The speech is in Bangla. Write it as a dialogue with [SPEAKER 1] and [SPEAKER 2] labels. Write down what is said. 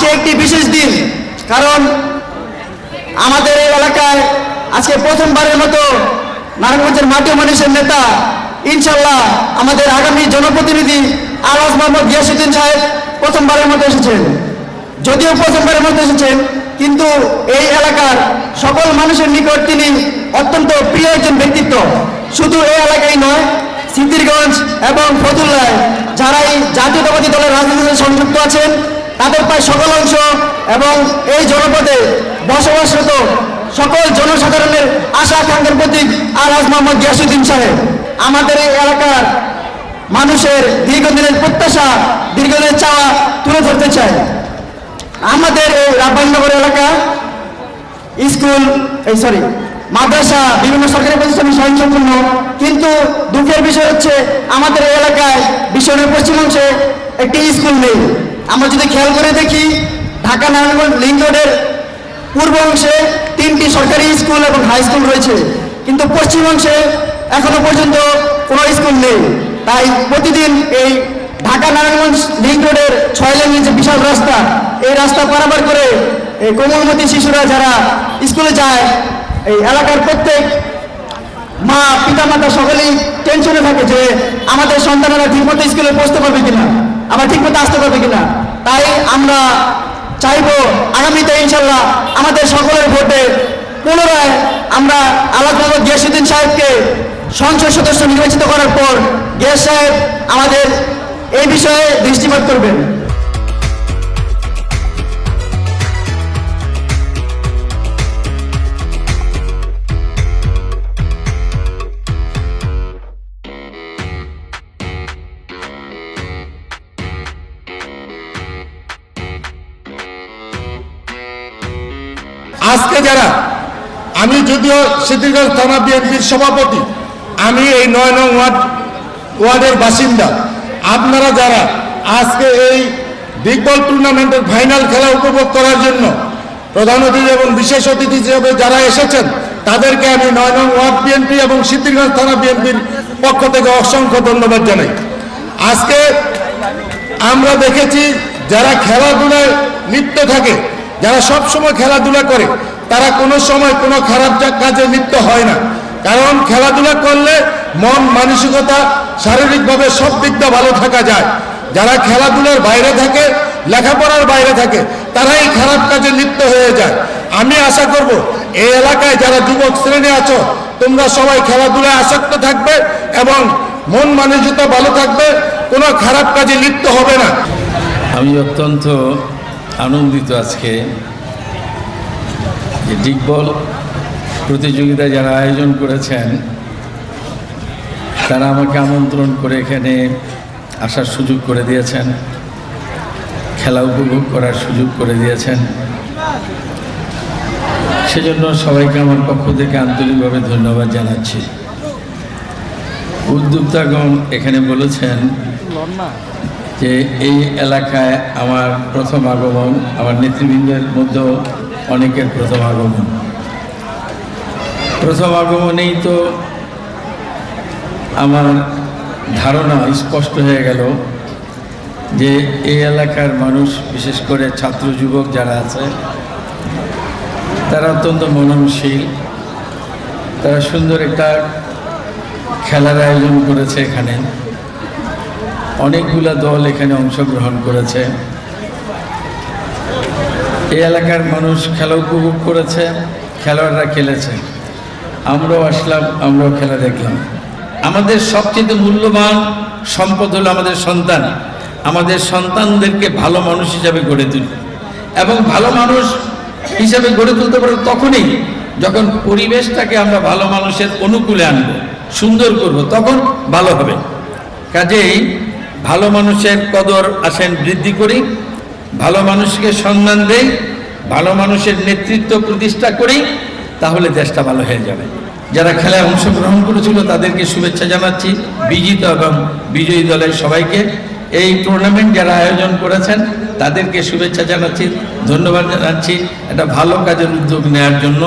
[SPEAKER 1] আজকে একটি বিশেষ দিন, কারণ আমাদের এই এলাকায় আজকে প্রথমবারের মতো নারায়ণগঞ্জের মাটি মানুষের নেতা, ইনশাল্লাহ আমাদের আগামী জনপ্রতিনিধি আলাস মোহাম্মদ গিয়াসুদ্দিন সাহেব প্রথমবারের মতো এসেছেন। যদিও প্রথমবারের মতো এসেছেন, কিন্তু এই এলাকার সকল মানুষের নিকট তিনি অত্যন্ত প্রিয় একজন ব্যক্তিত্ব। শুধু এই এলাকায় নয় সিদ্দিরগঞ্জ এবং ফতুল্লায় যারাই জাতীয়তাবাদী দলের রাজনীতিতে সংযুক্ত আছেন তাদের প্রায় সকল অংশ এবং এই জনপদে বসবাসরত সকল জনসাধারণের আশা আকাঙ্ক্ষার প্রতীক আলাজ মোহাম্মদ গিয়াসুদ্দিন সাহেব। আমাদের এই এলাকার মানুষের দীর্ঘদিনের প্রত্যাশা, দীর্ঘদিনের চাওয়া তুলে ধরতে চাই। আমাদের এই রাব্বাইনগর এলাকা, স্কুল, এই সরি মাদ্রাসা, বিভিন্ন সরকারি প্রতিষ্ঠানে স্বয়ংসম্পূর্ণ। কিন্তু দুঃখের বিষয় হচ্ছে, আমাদের এই এলাকায় বিশ্বের পশ্চিমাংশে একটি স্কুল নেই। আমরা যদি খেয়াল করে দেখি, ঢাকা, নারায়ণগঞ্জ লিঙ্ক রোডের পূর্ব অংশে তিনটি সরকারি স্কুল এবং হাই স্কুল রয়েছে। কিন্তু পশ্চিম অংশে এখনও পর্যন্ত কোনো স্কুল নেই। তাই প্রতিদিন এই ঢাকা, নারায়ণগঞ্জ লিঙ্ক রোডের ছয় লেনের যে বিশাল রাস্তা, এই রাস্তা পারাবার করে এই কোমলমতি শিশুরা যারা স্কুলে যায়, এই এলাকার প্রত্যেক মা পিতা মাতা সকলেই টেনশনে থাকে যে আমাদের সন্তানেরা ঠিকমতো স্কুলে পৌঁছতে পারবে কিনা, আবার ঠিকমতো আসতে পারবে কিনা। তাই আমরা চাইব আগামীতে ইনশাল্লাহ আমাদের সকলের ভোটে পুনরায় আমরা আলাদ মোহাম্মদ গিয়াসুদ্দিন সাহেবকে সংসদ সদস্য নির্বাচিত করার পর গিয়াস সাহেব আমাদের এই বিষয়ে দৃষ্টিপাত করবেন।
[SPEAKER 2] আজকে যারা, আমি যদিও সিদ্ধিগঞ্জ থানা বিএনপির সভাপতি, আমি এই নয় নং ওয়ার্ড, ওয়ার্ডের বাসিন্দা। আপনারা যারা আজকে এই বিগবল টুর্নামেন্টের ফাইনাল খেলা উপভোগ করার জন্য প্রধান অতিথি এবং বিশেষ অতিথি হিসেবে যারা এসেছেন, তাদেরকে আমি নয় নং ওয়ার্ড বিএনপি এবং সিদ্ধিগঞ্জ থানা বিএনপির পক্ষ থেকে অসংখ্য ধন্যবাদ জানাই। আজকে আমরা দেখেছি যারা খেলাধুলায় লিপ্ত থাকে যারা সব সময় খেলাধুলা করে, তারা কোনো সময় কোনো খারাপ কাজে লিপ্ত হয় না। কারণ খেলাধুলা করলে মন, মানসিকতা, শারীরিকভাবে সব দিক দিয়ে ভালো থাকা যায়। যারা খেলাধুলার বাইরে থাকে, লেখাপড়ার বাইরে থাকে, তারাই খারাপ কাজে লিপ্ত হয়ে যায়। আমি আশা করব, এই এলাকায় যারা যুবক শ্রেণি আছো, তোমরা সবাই খেলাধুলায় আসক্ত থাকবে এবং মন, মানসিকতা ভালো থাকবে, কোনো খারাপ কাজে লিপ্ত হবে না।
[SPEAKER 3] আমি অত্যন্ত আনন্দিত আজকে যে ডিগবল প্রতিযোগিতা যারা আয়োজন করেছেন, তারা আমাকে আমন্ত্রণ করে এখানে আসার সুযোগ করে দিয়েছেন, খেলা উপভোগ করার সুযোগ করে দিয়েছেন। সেজন্য সবাইকে আমার পক্ষ থেকে আন্তরিকভাবে ধন্যবাদ জানাচ্ছি। উদ্যোক্তাগণ এখানে বলেছেন যে এই এলাকায় আমার প্রথম আগমন, আমার নেতৃবৃন্দের মধ্যেও অনেকের প্রথম আগমন। প্রথম আগমনেই তো আমার ধারণা স্পষ্ট হয়ে গেল যে এই এলাকার মানুষ, বিশেষ করে ছাত্র যুবক যারা আছে, তারা অত্যন্ত মননশীল। তারা সুন্দর একটা খেলার আয়োজন করেছে এখানে। অনেকগুলা দল এখানে অংশগ্রহণ করেছে। এই এলাকার মানুষ খেলা উপভোগ করেছে, খেলোয়াড়রা খেলেছে। আমরাও আসলাম, আমরাও খেলা দেখলাম। আমাদের সবচেয়ে মূল্যবান সম্পদ হলো আমাদের সন্তান। আমাদের সন্তানদেরকে ভালো মানুষ হিসাবে গড়ে তুলি। এবং ভালো মানুষ হিসাবে গড়ে তুলতে পারব তখনই যখন পরিবেশটাকে আমরা ভালো মানুষের অনুকূলে আনব, সুন্দর করব, তখন ভালো হবে। কাজেই ভালো মানুষের কদর আসেন বৃদ্ধি করি, ভালো মানুষকে সম্মান দেই, ভালো মানুষের নেতৃত্ব প্রতিষ্ঠা করি, তাহলে দেশটা ভালো হয়ে যাবে। যারা খেলায় অংশগ্রহণ করেছিল তাদেরকে শুভেচ্ছা জানাচ্ছি, বিজিত এবং বিজয়ী দলের সবাইকে। এই টুর্নামেন্ট যারা আয়োজন করেছেন, তাদেরকে শুভেচ্ছা জানাচ্ছি, ধন্যবাদ জানাচ্ছি, একটা ভালো কাজের উদ্যোগ নেওয়ার জন্য।